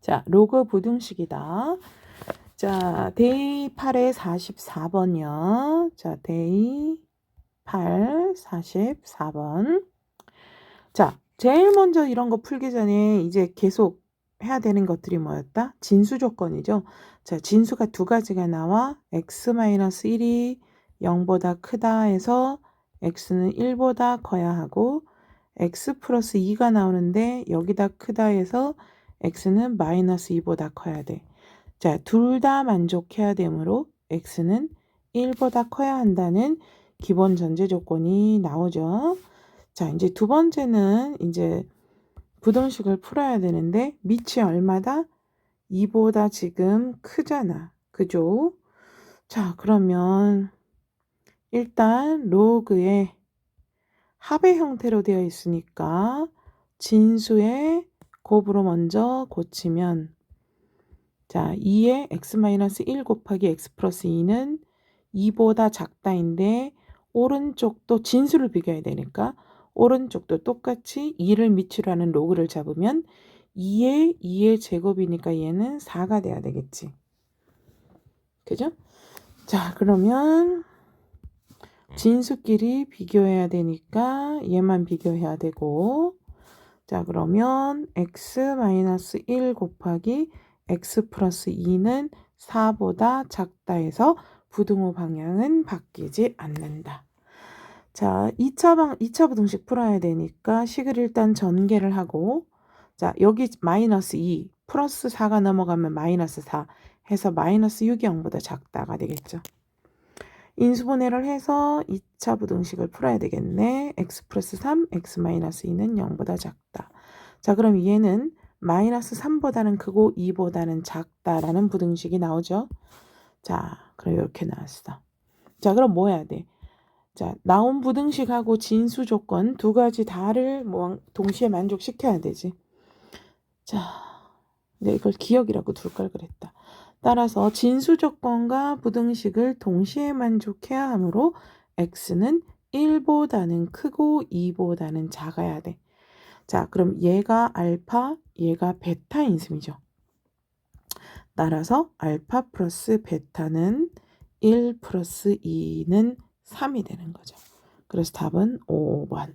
자, 로그 부등식이다. 자, 데이 8의 44번이요. 자, 데이 8, 44번. 자, 제일 먼저 이런 거 풀기 전에 이제 계속 해야 되는 것들이 뭐였다? 진수 조건이죠. 자, 진수가 두 가지가 나와. x-1이 0보다 크다 해서 x는 1보다 커야 하고 x 플러스 2가 나오는데 여기다 크다 해서 x는 마이너스 2보다 커야 돼. 자, 둘 다 만족해야 되므로 x는 1보다 커야 한다는 기본 전제 조건이 나오죠. 자, 이제 두 번째는 이제 부등식을 풀어야 되는데 밑이 얼마다? 2보다 지금 크잖아. 그죠? 자, 그러면 일단 로그의 합의 형태로 되어 있으니까 진수의 곱으로 먼저 고치면 자, 2의 x-1 곱하기 x 플러스 2는 2보다 작다인데 오른쪽도 진수를 비교해야 되니까 오른쪽도 똑같이 2를 밑으로 하는 로그를 잡으면 2의 2의 제곱이니까 얘는 4가 돼야 되겠지. 그죠? 자, 그러면 진수끼리 비교해야 되니까 얘만 비교해야 되고 자, 그러면 x-1 곱하기 x 플러스 2는 4보다 작다 해서 부등호 방향은 바뀌지 않는다. 자, 2차 방 2차 부등식 풀어야 되니까 식을 일단 전개를 하고 자, 여기 마이너스 2 플러스 4가 넘어가면 마이너스 4 해서 마이너스 6이 0보다 작다가 되겠죠. 인수분해를 해서 2차 부등식을 풀어야 되겠네. x 플러스 3, x 마이너스 2는 0보다 작다. 자, 그럼 얘는 마이너스 3보다는 크고 2보다는 작다라는 부등식이 나오죠. 자, 그럼 이렇게 나왔어. 자, 그럼 뭐 해야 돼? 자, 나온 부등식하고 진수 조건 두 가지 다를 뭐 동시에 만족시켜야 되지. 자, 네, 이걸 기억이라고 둘 걸 그랬다. 따라서 진수 조건과 부등식을 동시에 만족해야 하므로 x는 1보다는 크고 2보다는 작아야 돼. 자, 그럼 얘가 알파, 얘가 베타인 셈이죠. 따라서 알파 플러스 베타는 1 플러스 2는 3이 되는 거죠. 그래서 답은 5번.